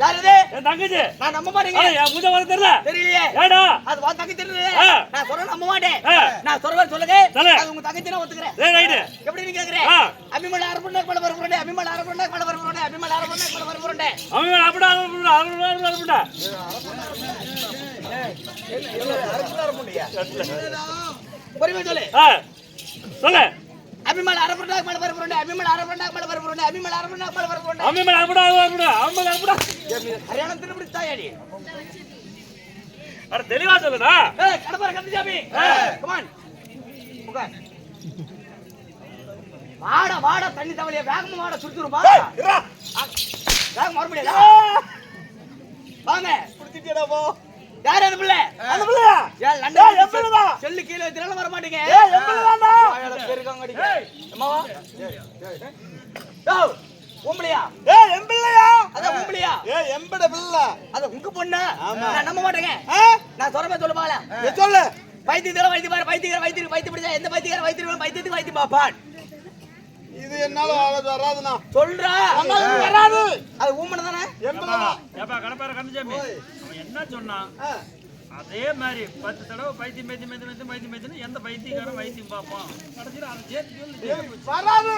யாரு என் தங்கச்சி இது என் நான் நம்ப மாட்டேங்க என் மூஞ்ச பார்த்து தெரியல தெரியலையே ஏடா அது உன் தங்கச்சி தெரியல. நான் நம்ப மாட்டேன். நான் சொல்றேன் சொல்லுங்க சொல்லு. அது உங்க தங்கச்சி நான் ஒத்துக்கிறேன் ஏய் ரைட்டு எப்படி நீ கேக்குறேன் ஆ. அபிமல அரபுண்ட பல வரப்புறே அபிமல அரபுண்ட பல வரப்புறே அபிமல அரபுண்ட பல வரப்புறே அவன் அப்படிடா அப்படிடா அப்படிடா அப்படிடா பொறுமை சொல்லு ஆ சொல்லு அபிமல அரபுண்ட பல வரப்புறே அபிமல அரபுண்ட பல வரப்புறே அபிமல அரபுண்ட மேல மேல ஹரியானா திருப்பி தாயாடி? அட தெளிவா சொல்லுடா. ஏய் கடப்பார கந்தசாமி. கமான் உட்கார். வாட வாட தண்ணி தவளைய வேகமா வாட சுடுத்துரு வாடா. வேகம் முடியல வாங்க. யார் அந்த பிள்ளை? அந்த பிள்ளையா ஏன் லண்டன் என் பிள்ளைதான். செல்லு கீழே வச்சினாலும் வர மாட்டீங்க. உம்பளையா ஏய். என் பிள்ளையா அதான் உம்பளையா ஏய் எம்பட பிள்ளை. அத உங்க பொண்ணா? நான் நம்ப மாட்டேங்க. நான் சொல்றமே சொல்ல பால. சொல்லு. வைத்தியத்துல வைத்திய பாரு வைத்தியர் வைத்திய பிடிச்சா எந்த வைத்தியர் வைத்தியர் வைத்தியத்துக்கு வைத்தியம் பாப்பான் இது என்னால ஆகாது வராதுண்ணா. சொல்றா. வராது. அது ஊமனை தானே ஏப்பா கடப்பார கந்தசாமி அவன் என்ன சொன்னான்? அதே மாதிரி பத்து தடவை பைத்தியம் பைத்தியம் பைத்தியம் பைத்தியம் பைத்தியம் பைத்தியம் எந்த பைத்தியக்காரன் வைத்தியம் பார்ப்பான் கடைசியில் அதை சேர்த்து. வராது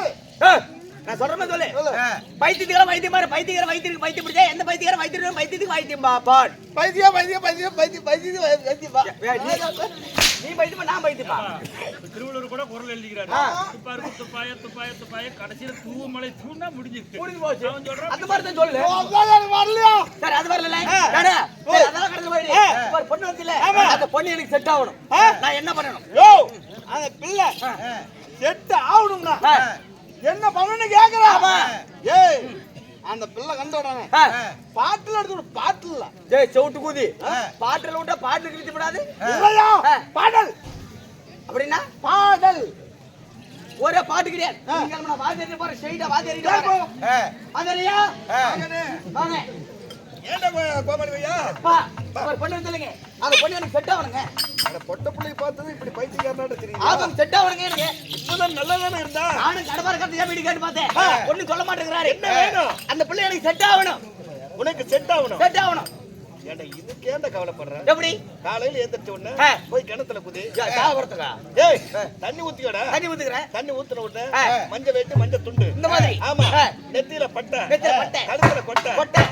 நான் சொல்றமே சொல்லு. வைத்தியத்துக்கு வைத்தியம் பாரு. வைத்தியர் வைத்தியருக்கு வைத்தியம் பிடிச்சா எந்த வைத்தியர் வைத்தியர் வைத்தியத்துக்கு வைத்தியம் பாப்பான் பைத்தியம் பைத்தியம் பைத்தியம் பைத்தியம் பைத்தியம் பைத்தியம் நீ- நீ வைத்தியமா நான் வைத்தியமா இப்ப திருவள்ளுவர் கூட குரல் எழுதிக்கிறாரு. துப்பாரு துப்பாய துப்பாய துப்பாய கடைசியில தூவமலை தூண்டா முடிஞ்சு போச்சு. அவன் சொல்றான். அந்த மாதிரி தான் சொல்லு. வரலையா? சரி அது வரல அதெல்லாம் கடந்து போயிடு. ஒரு பொண்ணு வந்துல அந்த பொண்ணு எனக்கு செட் ஆகணும். நான் என்ன பண்ணணும்? யோ அந்த பிள்ளை செட்டு ஆகணும்னா. என்ன பண்ணணும்னு கேக்குறா? ஆமா. ஏய் அந்த பிள்ளை கண்டு விடானே ஆ. பாட்டுல எடுத்து பாட்டுல டேய் சவுட்டு கூதி. பாட்டில் விட்டா பாட்டில் கிழிச்சு விடாது. இல்லையா. பாடல். அப்படின்னா பாடல். ஒரே பாட்டு கிடையாது. நீங்க நான் வாத்தியாரி போற ஸ்ட்ரைட்டா வாத்தியாரி வாத்தியாரியா வாங்க. ஏன்டா கோ- கோமாளி அப்பா ஒரு பொண்ணு வந்துலங்க அந்த பொண்ணு எனக்கு செட் ஆகணுங்க. அந்த பொட்ட பிள்ளை பார்த்தது இப்படி பைத்தியக்காரனாட்ட தெரியும்? ஆகும் செட் ஆகணுங்க எனக்கு. இப்பதான் நல்லதானே இருந்தா? நானும் கடப்பார கத்து வீடு கேட்டு பார்த்தேன். ஒண்ணும் சொல்ல மாட்டேங்கிறாரு. என்ன வேணும்? அந்த பிள்ளை எனக்கு செட் ஆகணும். உனக்கு செட் ஆகணும். செட் ஆகணும். ஏன்டா இதுக்கு ஏன்டா கவலைப்படுற? எப்படி? காலையில ஏந்திரிச்ச உடனே. போய் கிணத்துல குதி. சாவறதுக்கா ஏய் தண்ணி ஊத்திக்கடா. தண்ணி ஊத்துக்கிறேன். தண்ணி ஊத்துன உடனே. மஞ்சள் வெட்டி மஞ்சள் துண்டு. இந்த மாதிரி. ஆமா. நெத்தியில பட்டை. நெத்தியில பட்டை. கழுத்துல கொட்டை. கொட்டை.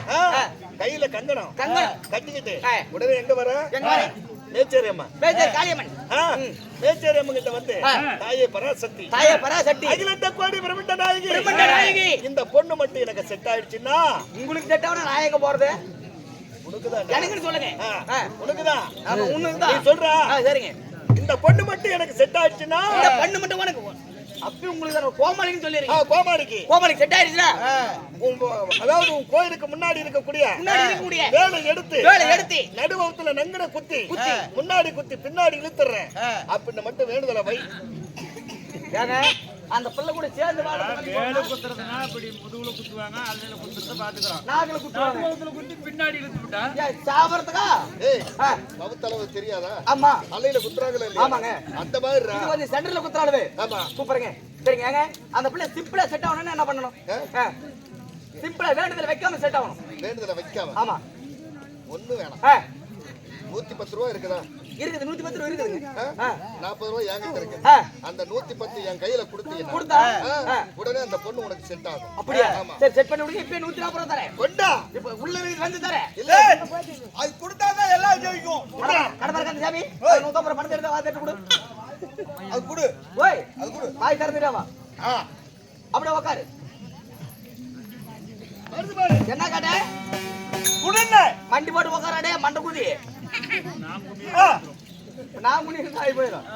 கையில கங்கணம். கங்கணம். கட்டிக்கிட்டு. உடனே எங்க வர? எங்க வர? மேச்சேரி அம்மா பேச்சர் காளியம்மன். மேச்சேரி அம்மா கிட்ட வந்து. தாயே பராசக்தி. தாய பராசக்தி. அகிலண்ட கோடி பிரமிண்ட நாயகி. நாயகி. இந்த பொண்ணு மட்டும் எனக்கு செட் ஆயிடுச்சுன்னா? உங்களுக்கு செட் ஆகணும் எங்க போறது? உனக்குதான் எனக்கு சொல்லுங்க. உனக்குதான். ஆமா உண்மை நீ தான் சொல்றா சரிங்க. இந்த பொண்ணு மட்டும் எனக்கு செட் ஆயிடுச்சுன்னா? இந்த பண்ணு மட்டும் உனக்கு அப்படி உங்களுக்கு கோமாளின்னு ஆ, சொல்லிடுறீங்க கோமாளிக்கு கோமாளிக்கு செட் போ- அதாவது கோயிலுக்கு முன்னாடி இருக்கக்கூடிய முன்னாடி இருக்கக்கூடிய. வேலை எடுத்து வேலை எடுத்து. நடுவத்துல நங்கன குத்தி குத்தி. முன்னாடி குத்தி பின்னாடி இழுத்துறேன். அப்படின்னு மட்டும் வேண்டுதல வை. ஏங்க அந்த பிள்ளை கூட சேர்ந்து வேலை குத்துறதுனா இப்படி முதுகுல குத்துவாங்க அல்லையில குத்துறத பாத்துக்கிறான் நாகல குத்துவாங்க. நடுவுல குத்தி பின்னாடி இழுத்து விட்டா? ஏன் சாவறதுக்கா? ஏய் ஆ, பவுத்தளவு தெரியாதா? ஆமா. தலையில குத்துறாங்களே இல்லையா? ஆமாங்க. அந்த மாதிரி இது சென்டர்ல குத்துறாளுவே. ஆமா. சூப்பருங்க. சரிங்க ஏங்க அந்த பிள்ளை சிம்பிளா செட் ஆகணும்னா என்ன பண்ணணும்? சிம்பிளா வேண்டுதல் வைக்காம செட் ஆகணும். வேண்டுதல வைக்காம? ஆமா. ஒண்ணு வேணாம். நூத்தி பத்து ரூபா இருக்குதா? இருக்குது நூத்தி பத்து ரூபா இருக்குதுங்க ஆ, நாற்பது ரூபாய் என்கிட்ட இருக்கு ஆ, அந்த நூத்தி பத்து என் கையில கொடுத்தீங்கன்னா கொடுத்தா? உடனே அந்த பொண்ணு உனக்கு செட் ஆகும். அப்படியா? சரி செட் பண்ணி விடுங்க இப்பயே நூத்தி நாற்பது ரூபா தரேன். கொண்டா. இப்ப உள்ள வந்து தரேன். இல்ல. அது கொடுத்தாதான் எல்லாம் ஜெயிக்கும். கடமை இருக்காது சாமி. அது நூத்தம்பது ரூபா பணத்தை எடுத்து வாத்திட்டு கொடு. அது கொடு. ஓய் அது கொடு. வாய் திறந்துடாவா அப்படியே பாரு. என்ன கேட்ட மண்டி போட்டு உட்காராடே மண்டை குதி ஆ. நான் முன்னி ஆகி போயிடும்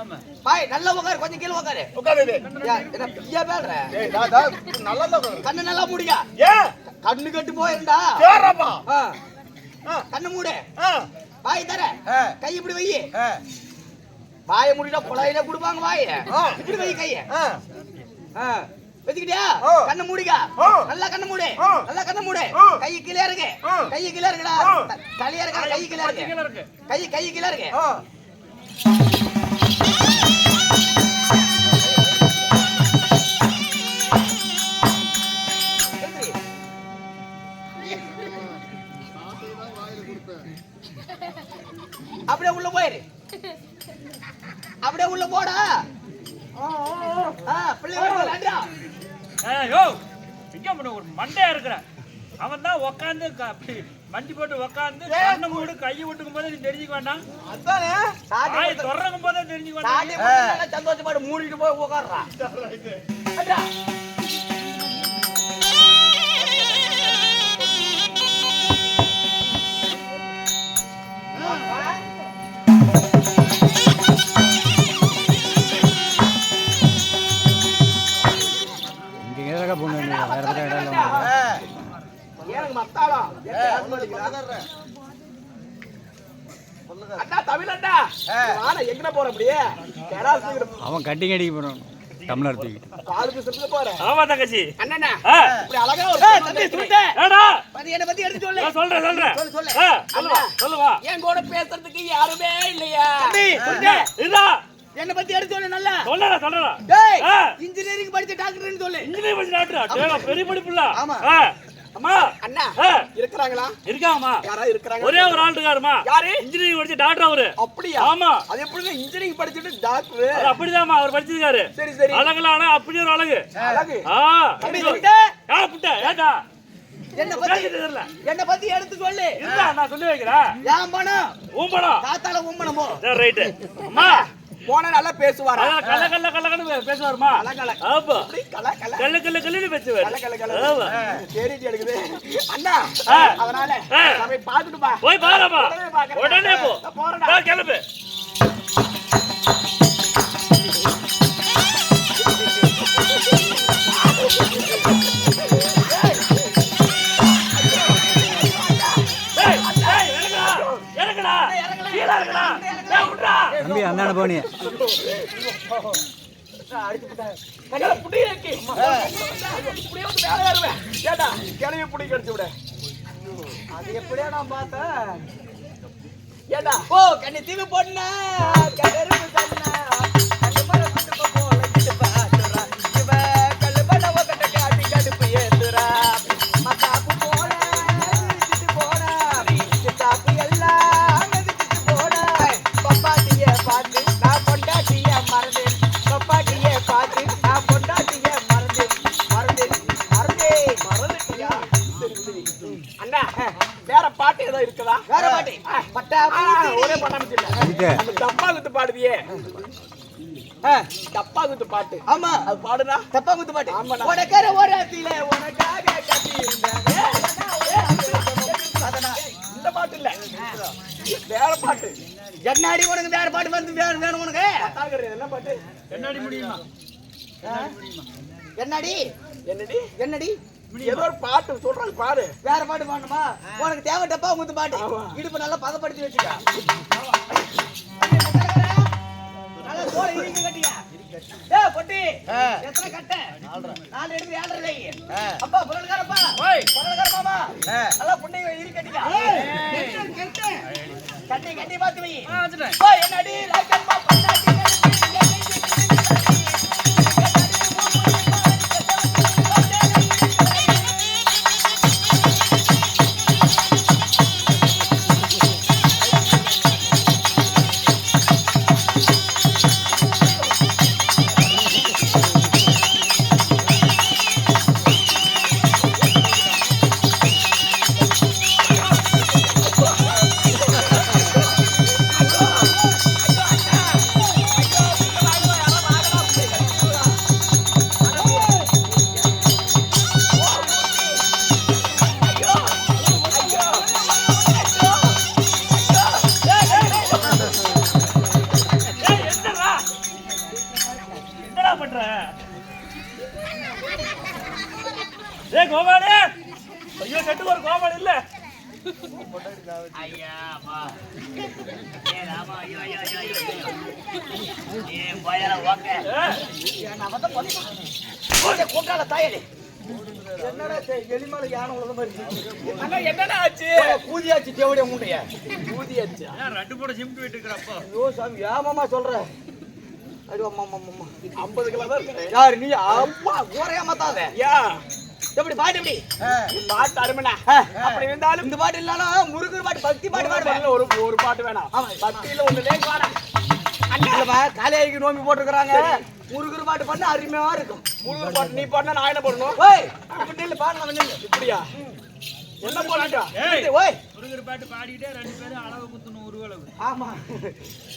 பாய் நல்லா உட்காரு கொஞ்சம் கீழே உட்காரு உட்காரு என்ன பேடுற? நல்லா கண்ணு நல்லா மூடியா ஏன் கண்ணு கட்டு போயிருந்தா ஆ. கண்ணு மூடு. ஆ. வாய் தர. ஆ. கை இப்படி வை. ஆ. வாயை மூடிட்டா குழாயில கொடுப்பாங்க வாய. ஆ. இப்படி வை கைய. ஆ. ஆ, வச்சுக்கிட்டியா? ஓ. கண்ணு மூடிக்கா. நல்லா கண்ணு மூடு. நல்லா கை கீழே இருக்கு ஆ. கை கீழே இருக்குடா. தலையா இருக்கா கை கீழே இருக்கு கை கை கீழே இருக்கு. அப்படியே உள்ள போயிரு. அப்படியே உள்ள போடா. ஆ, பிள்ளை. ஏய், யோ இங்க பண்ண ஒரு மண்டையா இருக்கிற. அவன் தான் உக்காந்து அப்படி மண்டி போட்டு உக்காந்து கண்ணை மூடு கையை விட்டுக்கும் போதே நீ தெரிஞ்சுக்க வேண்டாம். கொடுத்து- தொடரக்கும் போதே தெரிஞ்சுக்க வேண்டாம். சந்தோஷப்பட்டு மூடிட்டு போய் உட்கார்றா போற அப்படியே? அவன் கட்டிங் அடிக்க டம்ளர் பால் போறேன் ஆமா தங்கச்சி. அண்ணா ஆ, இப்படி அழகா ஒரு பொண்ணு தம்பி, வந்திருக்கு. ஏடா. அது என்னை பத்தி எடுத்து சொல்லு. நான் சொல்றேன் சொல்றேன். சொல்லு, சொல்லு. சொல்லுவா சொல்லுவா. என் கூட பேசுறதுக்கு யாருமே இல்லையா? இதா என்ன பத்தி எடுத்து சொல்லு நல்லா. சொல்லடா சொல்லடா. டேய் ஆ. இன்ஜினியரிங் படிச்ச டாக்டர்னு சொல்லு. இன்ஜினியர் படிச்சு டாக்டர் பெரிய படிப்புல. ஆமா. அம்மா! அண்ணா இருக்கிறாங்களா? இருக்காங்கம்மா. யாரா இருக்கிறாங்க? ஒரே ஒரு ஆள் இருக்காருமா யாரு? இன்ஜினியரிங் படிச்ச டாக்டர் அவரு. அப்படியா? ஆமா. அது எப்படி இன்ஜினியரிங் படிச்சுட்டு டாக்டர் அது அப்படிதாம்மா அவர் படிச்சிருக்காரு. சரி சரி. அழகுலான அப்படி ஒரு அழகு. அழகு. ஆ தம்பி சொல்லிட்டு யார புட்ட? ஏடா என்ன பத்தி? தெரியல? என்ன பத்தி எடுத்து சொல்லு. நான் சொல்லி வைக்கிறேன். ஏன் பணம்? ஊம்படம் தாத்தால உம்மனமோ ரைட்டு அம்மா போன நல்லா பேசுவாரா? கல்ல கல்ல கல்ல பேசுவாருமா? கல கல. ஆமா அப்படி கல கல. கல்ல கல்ல கல்லுன்னு கல பேசுவாரு கல. கல ஆமா தேடிட்டு எடுக்குது. அண்ணா. அதனால போய் பாத்துட்டு பா போய் பாருமா உடனே போ. நான் போறேன்டா. போ, கிளம்பு. கீழே இறங்குடா, ஏய், விட்றா. தம்பி அந்தாண்ட போனியே கையில புடி இருக்கு. இப்படியே வந்து மேலே ஏறுவேன். ஏண்டா, கிளவி புடி கடிச்சு விடு. அது எப்படியா நான் பார்த்தேன்? ஏண்டா, ஓ, கண்ணி தீவு பொண்ணா, கண்ணா, பாடுவியே டப்பா குத்து பாட்டு. ஆமா. அது பாடுனா டப்பா குத்து பாட்டு. ஆமா உனக்கர ஓரத்திலே உனக்காக கட்டி இந்த பாட்டு இல்ல. வேற பாட்டு. என்னாடி உனக்கு வேற பாட்டு வந்து வேற வேணும் உனக்கு? என்ன பாட்டு? என்னடி முடியுமா? என்னடி? என்னடி? என்னடி? ஏதோ ஒரு பாட்டு சொல்றாங்க பாரு வேற பாட்டு பாடணுமா? உனக்கு தேவை டப்பா குத்து பாட்டு இடுப்பு நல்லா பதப்படுத்தி வச்சுக்க. கட்டி, கட்டி? பார்த்து வை. ஆ, வச்சுட்டேன். ஓய், என்னடி, கூட்டாள தாயடி. என்னடா செய், எலிமலை யானை உழுத மாதிரி. அண்ணா என்னடா ஆச்சு? கூதியாச்சு தேவடிய முண்டைய ஊதியாச்சு ஏன் ரெண்டு போட சிமிட்டு விட்டுக்கிறப்போ ஐயோ சாமி ஏமாமா சொல்ற. ஐயோ அம்மா அம்மா அம்மா. ஐம்பது கிலோ தான் இருக்கிறேன் யாரு நீ அப்பா ஊரையா மாத்தாத யா. எப்படி பாட்டு எப்படி? பாட்டு அருமண்ணா. ஆ. அப்படி இருந்தாலும் இந்த பாட்டு இல்லனாலும் முருகர் பாட்டு பக்தி பாட்டு பாடுவேன் பாட்டு ஒரு ஒரு பாட்டு வேணாம். பக்தியில ஒண்ணு லேக் வேணாம் இல்லம்மா காலையாய்க்கு நோம்பி போட்டுருக்காங்க முருகர் பாட்டு பண்ண அருமையா இருக்கும். முருகர் பாட்டு நீ பாடினா நான் என்ன பண்ணணும்? ஓய் இப்படி நில்லு பாடு நம்ம நில்லு. இப்படியா? என்ன ஏய்! ஓய்! முருகர் பாட்டு பாடிக்கிட்டே ரெண்டு பேரும் அளவு குத்தணும் உருவளவு. ஆமா.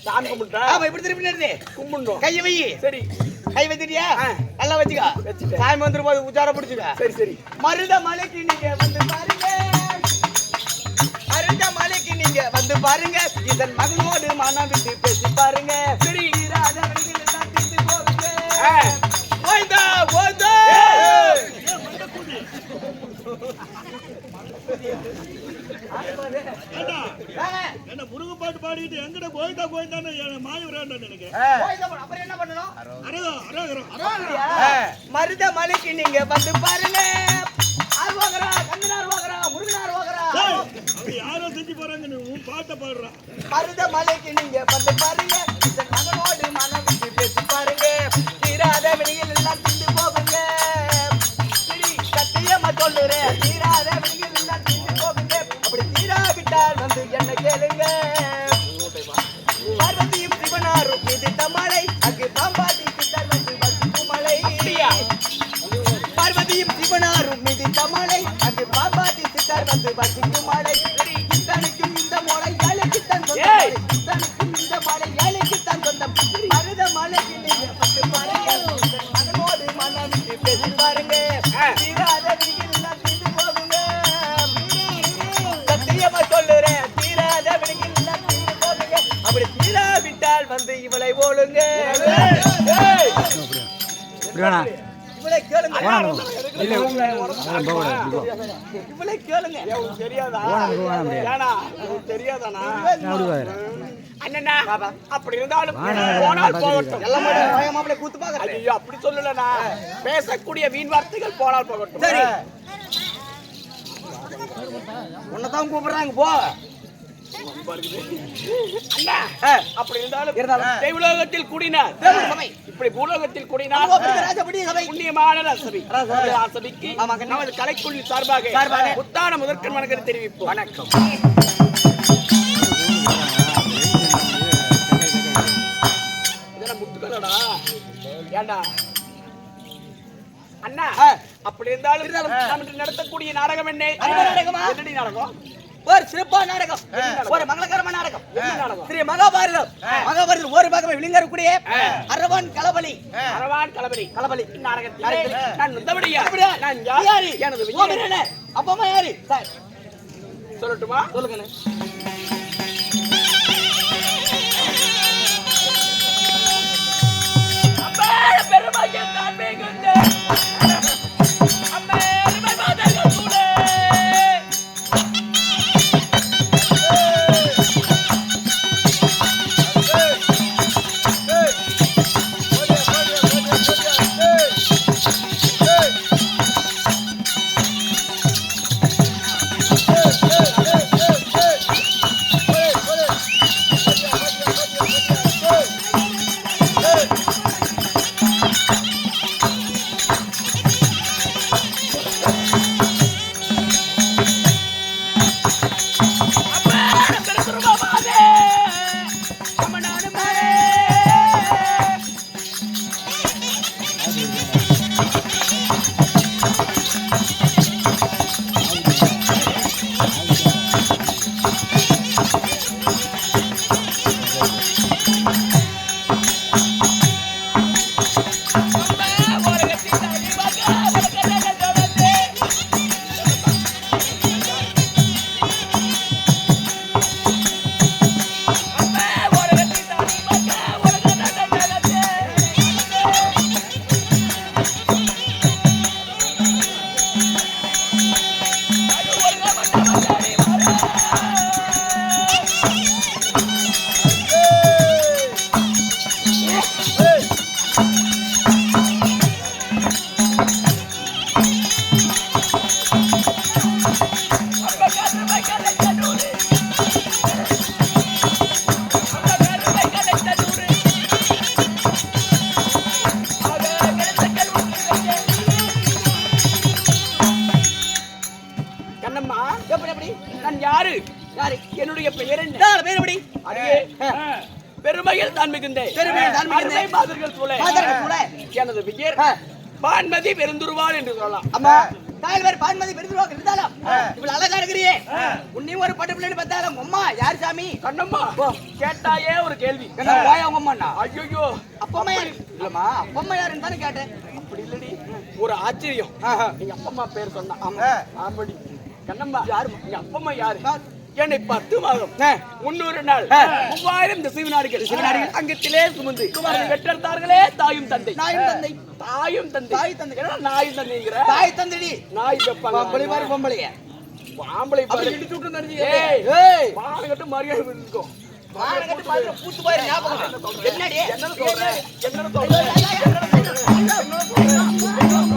சாமி கும்பிட்டா? ஆமா இப்படி திருப்பி நிறுத்து கும்பிடணும். கையை வை. சரி. கை வச்சிட்டியா? நல்லா வச்சுக்க. வச்சுட்டேன். சாமி வந்துரும் போது உச்சார பிடிச்சுக்க. சரி சரி. மருத மலைக்கு நீங்க வந்து பாருங்க. மருத மலைக்கு நீங்க வந்து பாருங்க. இதன் மகனோடு மனம் விட்டு பேசி பாருங்க. என்ன முருகன் பாட்டு பாடிட்டு எங்கட கோயிந்தா கோயிந்தான்னு மாய விராண்டா நினைக்கிறேன்? மருத மலைக்கு நீங்க வந்து பாருங்க. ஆர்வாகரா கந்தனார் வாகரா முருகனார் வாகரா யாரோ செஞ்சு போறாங்க பாட்டை பாடுறான் மருத மலைக்கு நீங்க வந்து பாருங்க. இவளை வேணா இவளை கேளுங்க. இவளை கேளுங்க. தெரியாதா? தெரியாதானா அண்ணனா அப்படி இருந்தாலும் போனால் போகட்டும். எல்லாம் மாப்பிள்ளை கூத்து பாக்குறேன் ஐயோ அப்படி சொல்லலண்ணா. பேசக்கூடிய வீண் வார்த்தைகள் போனால் போகட்டும். சரி. உன்னதான் கூப்பிடுறாங்க போ. அண்ணா அப்படி இருந்தாலும். தெய்வலோகத்தில் கூடினார். இப்படி பூலோகத்தில் கூடினார். சபை. நமது கலைக்குழு சார்பாக முதற்கண் வணக்கம் தெரிவிப்போம். வணக்கம். ஏண்டா? அண்ணா. அப்படி இருந்தாலும் நடத்தக்கூடிய நாடகம் என்ன? என்ன நாடகமா? என்னடி நாடகம்? ஒரு சிறப்பான நாடகம். ஒரு மங்களகரமான நாடகம். ஸ்ரீ மகாபாரதம். மகாபாரதம் ஒரு பக்கம் விழுங்கர் கூடிய அரவான் களபலி அரவான் களபதி களபலி நாடகத்தில் நான் நந்தபடியா? நான் யாரு? எனது ஓ, விஜய் மீனண்ணே. அப்பா அம்மா யாரு? சார். சொல்லட்டுமா? சொல்லுங்கண்ணே. அம்மா பெருமைக்கு நான் மிகுந்த மாதர்கள் சூழ. எனது பெயர். பான்மதி பெருந்துருவாள் என்று சொல்லலாம். தாயில் வேறு பான்மதி பெருந்துருவாக்கு இருந்தாலும் இவ்வளவு அழகா இருக்கிறியே. உன்னையும் ஒரு பட்டு பிள்ளைன்னு பார்த்தாலும் அம்மா யார் சாமி? கண்ணம்மா கேட்டாயே ஒரு கேள்வி. வாய் அவங்க அம்மா ஐயோ அப்பம்மா யாரு? இல்லம்மா அப்பம்மா யாருன்னு தானே கேட்டேன். அப்படி இல்லடி. ஒரு ஆச்சரியம். எங்க அப்பம்மா பேர் சொன்னா. ஆமா. ஆம்படி கண்ணம்மா யாரு? எங்க அப்பம்மா யாரு? என்னை பத்து மாதம் முன்னூறு நாள் மூவாயிரம் திசை வினாடிகள் வினாடிகள் அங்கத்திலே சுமந்து பெற்றெடுத்தார்களே தாயும் தந்தை நாயும் தந்தை. தாயும் தந்தை தாய் தந்தை. நாயும் தந்தைங்கிற தாய் தந்தடி நாய் பொம்பளை வைப்பாங்க மாதிரி பொம்பளைய ஆம்பளை பாரு அப்படி இடிச்சு விட்டு நடந்தீங்க. ஏய் மாலை கட்டு மரியாதை இருக்கும் வாரம் கட்டி பாத்துட்டு பூத்து போயிரு ஞாபகம் என்னடி என்ன சொல்ற என்ன சொல்ற ஐயோ